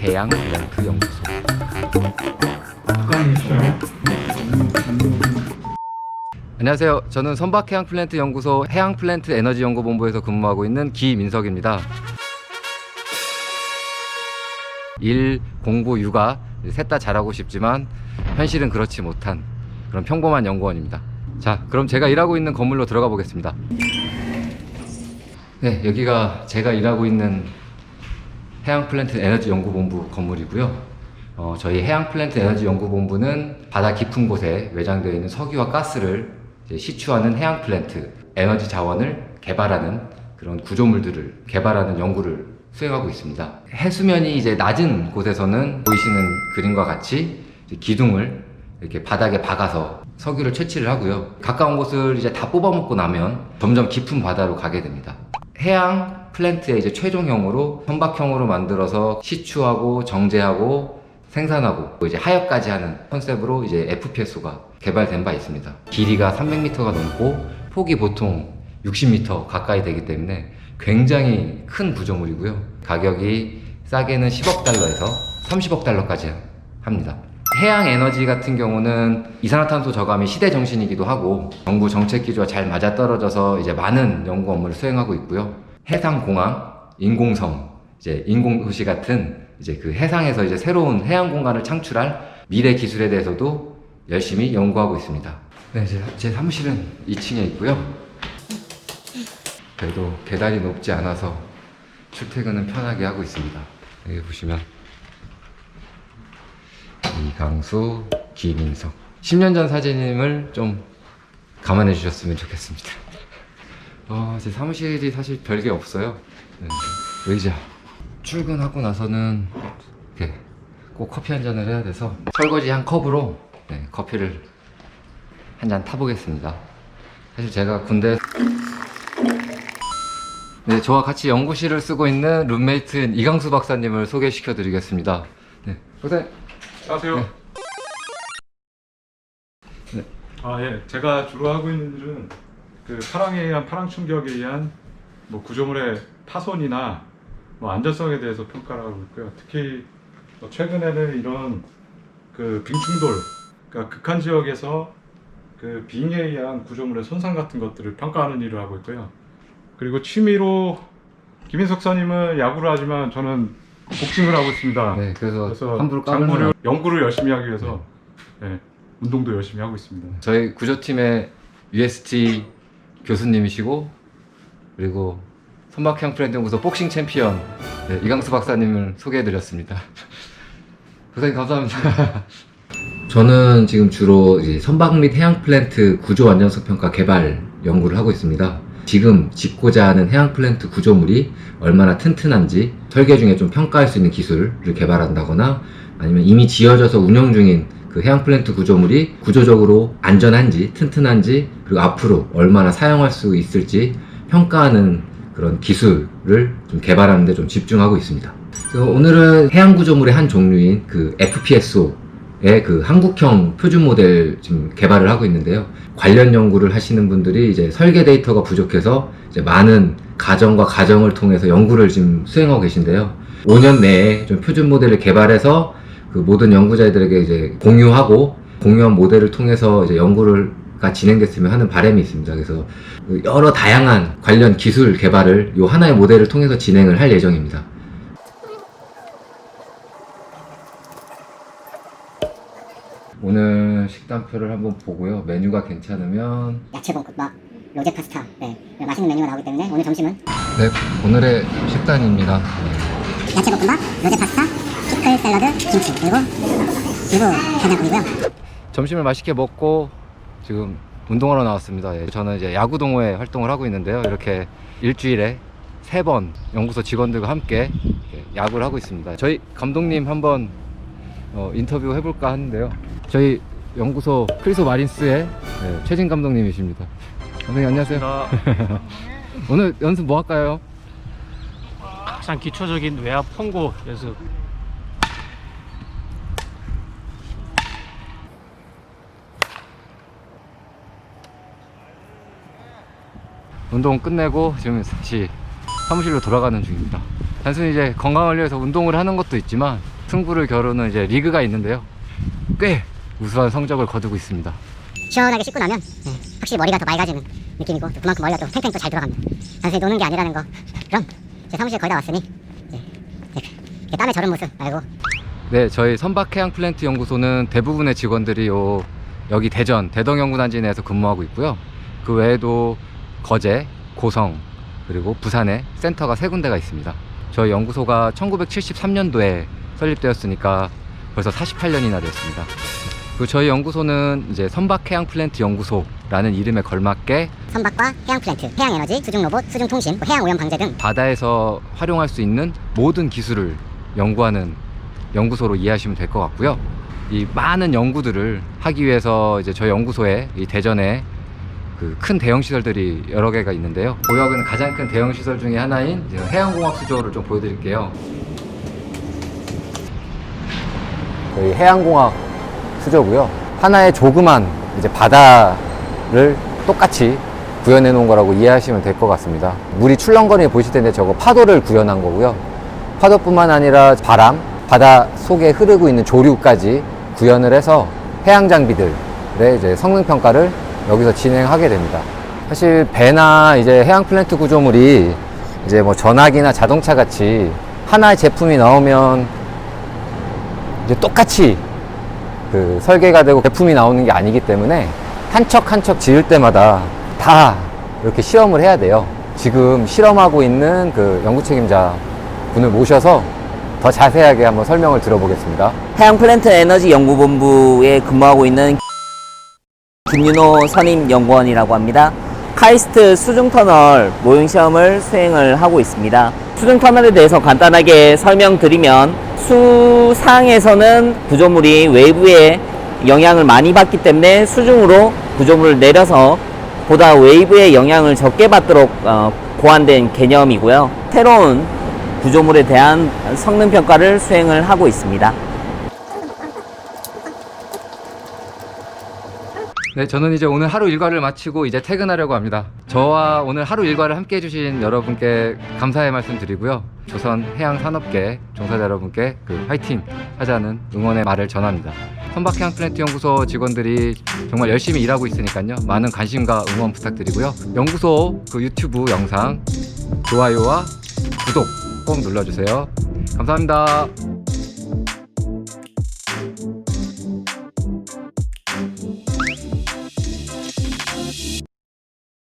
해양 랭크 연구소. 안녕하세요. 저는 선박 해양 플랜트 연구소 해양 플랜트 에너지 연구 본부에서 근무하고 있는 기민석입니다. 일, 공부, 육아 셋 다 잘하고 싶지만 현실은 그렇지 못한 그런 평범한 연구원입니다. 자, 그럼 제가 일하고 있는 건물로 들어가 보겠습니다. 네, 여기가 제가 일하고 있는 해양 플랜트 에너지 연구본부 건물이고요. 어, 저희 해양 플랜트 에너지 연구본부는 바다 깊은 곳에 외장되어 있는 석유와 가스를 시추하는 해양 플랜트 에너지 자원을 개발하는 그런 구조물들을 개발하는 연구를 수행하고 있습니다. 해수면이 이제 낮은 곳에서는 보이시는 그림과 같이 기둥을 이렇게 바닥에 박아서 석유를 채취를 하고요. 가까운 곳을 이제 다 뽑아먹고 나면 점점 깊은 바다로 가게 됩니다. 해양 플랜트의 이제 최종형으로 선박형으로 만들어서 시추하고 정제하고 생산하고 이제 하역까지 하는 컨셉으로 이제 FPSO가 개발된 바 있습니다. 길이가 300m가 넘고 폭이 보통 60m 가까이 되기 때문에 굉장히 큰 구조물이고요. 가격이 싸게는 10억 달러에서 30억 달러까지 합니다. 해양 에너지 같은 경우는 이산화탄소 저감이 시대 정신이기도 하고 정부 정책 기조와 잘 맞아떨어져서 이제 많은 연구 업무를 수행하고 있고요. 해상 공항, 인공섬, 이제 인공 도시 같은 이제 그 해상에서 이제 새로운 해양 공간을 창출할 미래 기술에 대해서도 열심히 연구하고 있습니다. 네, 제, 제 사무실은 2층에 있고요. 그래도 계단이 높지 않아서 출퇴근은 편하게 하고 있습니다. 여기 보시면 이강수, 김인석 10년 전 사진임을 좀 감안해 주셨으면 좋겠습니다. 어, 제 사무실이 사실 별게 없어요. 네, 의자. 출근하고 나서는 이렇게 꼭 커피 한 잔을 해야 돼서 설거지 한 컵으로 네, 커피를 한 잔 타보겠습니다. 사실 제가 군대 네, 저와 같이 연구실을 쓰고 있는 룸메이트인 이강수 박사님을 소개시켜 드리겠습니다. 네, 박사님. 안녕하세요. 네. 네. 아 예, 제가 주로 하고 있는 일은 그 파랑에 의한 파랑 충격에 의한 뭐 구조물의 파손이나 뭐 안전성에 대해서 평가를 하고 있고요. 특히 뭐 최근에는 이런 그 빙충돌, 그러니까 극한 지역에서 그 빙에 의한 구조물의 손상 같은 것들을 평가하는 일을 하고 있고요. 그리고 취미로 김인석 사님은 야구를 하지만 저는 복싱을 하고 있습니다. 네, 그래서, 그래서 함부로 장구를 연구를 열심히 하기 위해서 예, 운동도 열심히 하고 있습니다. 저희 구조팀의 UST 교수님이시고 그리고 선박형 프렌드 연구소 복싱 챔피언 네, 이강수 박사님을 소개해드렸습니다. 박사님 감사합니다. 저는 지금 주로 이제 선박 및 해양 플랜트 구조 안전성 평가 개발 연구를 하고 있습니다. 지금 짓고자 하는 해양 플랜트 구조물이 얼마나 튼튼한지 설계 중에 좀 평가할 수 있는 기술을 개발한다거나 아니면 이미 지어져서 운영 중인 그 해양 플랜트 구조물이 구조적으로 안전한지 튼튼한지 그리고 앞으로 얼마나 사용할 수 있을지 평가하는 그런 기술을 좀 개발하는 데 좀 집중하고 있습니다. 오늘은 해양 구조물의 한 종류인 그 FPSO의 그 한국형 표준 모델 지금 개발을 하고 있는데요. 관련 연구를 하시는 분들이 이제 설계 데이터가 부족해서 이제 많은 가정과 가정을 통해서 연구를 지금 수행하고 계신데요. 5년 내에 좀 표준 모델을 개발해서 그 모든 연구자들에게 이제 공유하고 공유한 모델을 통해서 이제 연구가 진행됐으면 하는 바람이 있습니다. 그래서 그 여러 다양한 관련 기술 개발을 이 하나의 모델을 통해서 진행을 할 예정입니다. 오늘 식단표를 한번 보고요. 메뉴가 괜찮으면 야채 볶음밥, 로제 파스타, 네, 맛있는 메뉴가 나오기 때문에 오늘 점심은 네 오늘의 식단입니다. 야채 볶음밥, 로제 파스타, 피클 샐러드, 김치 그리고 두부 해장국이고요. 점심을 맛있게 먹고 지금 운동하러 나왔습니다. 예, 저는 이제 야구 동호회 활동을 하고 있는데요. 이렇게 일주일에 세 번 연구소 직원들과 함께 이렇게 야구를 하고 있습니다. 저희 감독님 한번 어, 인터뷰 해볼까 하는데요. 저희 연구소 크리소 마린스의 예, 최진 감독님이십니다. 감독님 안녕하세요. 오늘 연습 뭐 할까요? 가장 기초적인 외압 통고 연습 운동 끝내고 지금 다시 사무실로 돌아가는 중입니다. 단순히 이제 건강을 위해서 운동을 하는 것도 있지만 승부를 겨루는 이제 리그가 있는데요. 꽤 우수한 성적을 거두고 있습니다. 시원하게 씻고 나면 네, 확실히 머리가 더 맑아지는 느낌이고 또 그만큼 머리가 또 탱탱 또잘 들어갑니다. 단순히 노는 게 아니라는 거. 그럼 제 사무실 거의 다 왔으니 이렇게 이렇게 땀에 절은 모습 말고 네, 저희 선박해양 플랜트 연구소는 대부분의 직원들이 요 여기 대전 대덕연구단지 내에서 근무하고 있고요. 그 외에도 거제, 고성 그리고 부산에 센터가 세 군데가 있습니다. 저희 연구소가 1973년도에 설립되었으니까 벌써 48년이나 됐습니다. 그 저희 연구소는 이제 선박 해양 플랜트 연구소라는 이름에 걸맞게 선박과 해양 플랜트, 해양 에너지, 수중 로봇, 수중 통신, 해양 오염 방제 등 바다에서 활용할 수 있는 모든 기술을 연구하는 연구소로 이해하시면 될 것 같고요. 이 많은 연구들을 하기 위해서 이제 저희 연구소에 이 대전에 그 큰 대형 시설들이 여러 개가 있는데요. 고역은 가장 큰 대형 시설 중에 하나인 해양공학 수조를 좀 보여드릴게요. 저희 해양공학 수조고요. 하나의 조그만 이제 바다를 똑같이 구현해 놓은 거라고 이해하시면 될 것 같습니다. 물이 출렁거리는 보실 텐데 저거 파도를 구현한 거고요. 파도뿐만 아니라 바람, 바다 속에 흐르고 있는 조류까지 구현을 해서 해양 장비들의 이제 성능 평가를 여기서 진행하게 됩니다. 사실 배나 이제 해양 플랜트 구조물이 이제 뭐 전화기나 자동차 같이 하나의 제품이 나오면 이제 똑같이 그 설계가 되고 제품이 나오는 게 아니기 때문에 한 척 한 척 지을 때마다 다 이렇게 시험을 해야 돼요. 지금 실험하고 있는 그 연구 책임자 분을 모셔서 더 자세하게 한번 설명을 들어보겠습니다. 해양 플랜트 에너지 연구본부에 근무하고 있는 김윤호 선임 연구원이라고 합니다. 카이스트 수중 터널 모형 시험을 수행을 하고 있습니다. 수중 터널에 대해서 간단하게 설명드리면 수상에서는 구조물이 외부의 영향을 많이 받기 때문에 수중으로 구조물을 내려서 보다 웨이브의 영향을 적게 받도록 어, 고안된 개념이고요. 새로운 구조물에 대한 성능 평가를 수행을 하고 있습니다. 네, 저는 이제 오늘 하루 일과를 마치고 이제 퇴근하려고 합니다. 저와 오늘 하루 일과를 함께 해주신 여러분께 감사의 말씀 드리고요. 조선 해양 산업계 종사자 여러분께 그 화이팅 하자는 응원의 말을 전합니다. 선박해양 플랜트 연구소 직원들이 정말 열심히 일하고 있으니까요. 많은 관심과 응원 부탁드리고요. 연구소 그 유튜브 영상 좋아요와 구독 꼭 눌러주세요. 감사합니다.